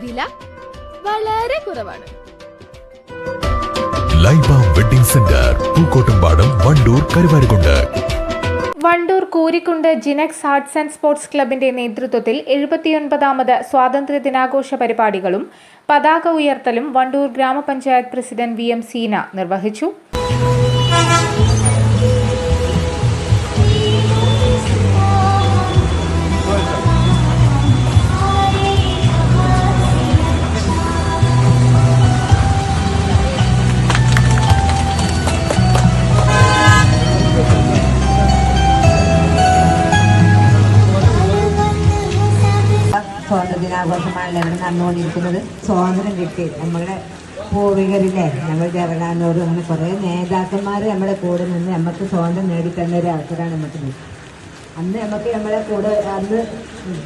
വില വളരെ കുറവാണ്. Laiba wedding centre Pookkottumpadam Wandoor Karuvarakundu. Wandoor Koorikkund Jinax arts and sports ക്ലബിന്റെ നേതൃത്വത്തിൽ എഴുപത്തിയൊൻപതാമത് സ്വാതന്ത്ര്യ ദിനാഘോഷ പരിപാടികളും പതാക ഉയർത്തലും വണ്ടൂർ ഗ്രാമപഞ്ചായത്ത് പ്രസിഡന്റ് വി എം സീന നിർവഹിച്ചു. ദിനാഘോഷമാണല്ലോ ഇവിടെ നടന്നുകൊണ്ടിരിക്കുന്നത് സ്വാതന്ത്ര്യം കിട്ടി. നമ്മുടെ പൂർവികരില്ലേ നമ്മൾ ജവഹർലാലിനോട് അങ്ങനെ കുറേ നേതാക്കന്മാർ നമ്മുടെ കൂടെ നിന്ന് നമുക്ക് സ്വാതന്ത്ര്യം നേടിത്തന്ന ഒരു അവസരമാണ് നമുക്ക് അന്ന് നമുക്ക് നമ്മളെ കൂടെ അന്ന്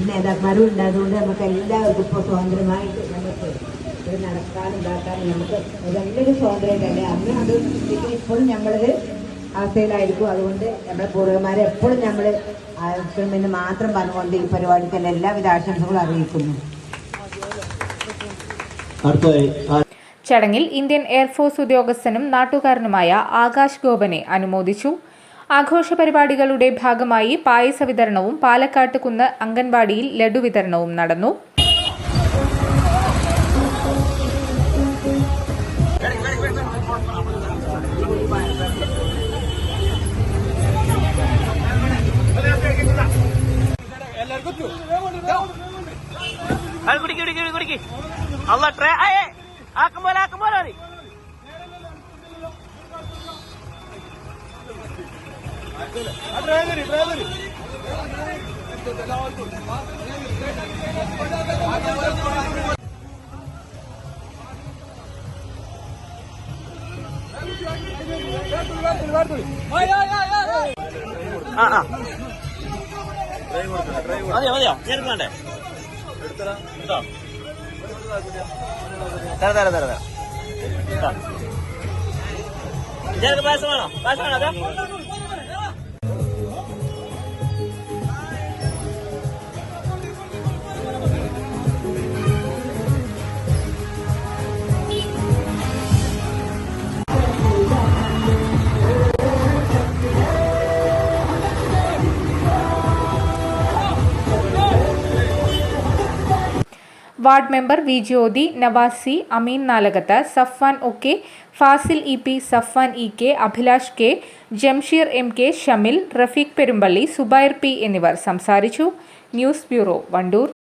നേതാക്കന്മാരും ഉണ്ടായതുകൊണ്ട് നമുക്ക് എല്ലാവർക്കും ഇപ്പോൾ സ്വാതന്ത്ര്യമായിട്ട് നമുക്ക് ഇത് നടക്കാൻ ഇതാക്കാനും നമുക്ക് നല്ലൊരു സ്വാതന്ത്ര്യം തന്നെ അന്ന് അത് ഇപ്പോഴും നമ്മളത് അവസ്ഥയിലായിരിക്കും. അതുകൊണ്ട് നമ്മുടെ പൂർവന്മാരെ എപ്പോഴും നമ്മൾ പിന്നെ മാത്രം പറഞ്ഞുകൊണ്ട് ഈ പരിപാടിക്ക് എല്ലാവിധ ആശംസകളും അറിയിക്കുന്നു. അടുത്തതായി ചടങ്ങിൽ ഇന്ത്യൻ എയർഫോഴ്സ് ഉദ്യോഗസ്ഥനും നാട്ടുകാരനുമായ ആകാശ് ഗോപനെ അനുമോദിച്ചു ആഘോഷ പരിപാടികളുടെ ഭാഗമായി പായസ വിതരണവും പാലക്കാട്ട് കുന്ന് അംഗൻവാടിയിൽ ലഡു വിതരണവും നടന്നു అల్ల ట్రై అయ్యే ఆకమోల ఆకమోల రీ డ్రైవర్ డ్రైవర్ ಡ್ರೈವರ್ ಡ್ರೈವರ್ ಅದೇ ಅದೇ ಏರ್ಕೊಂಡೆ ಎಡ್ತಾರ തരാം തരാം തരാം തരാം. ചേർക്ക് പായസം വേണോ? പായസം വേണോ? Ward member V Jyothi Navasi Ameen Nalakath Safwan O K Fasil E P Safwan E K Abhilash K Jamsheer M K Shamil Rafeeq Perumbally Subair P എന്നിവർ സംസാരിച്ചു. News bureau Wandoor.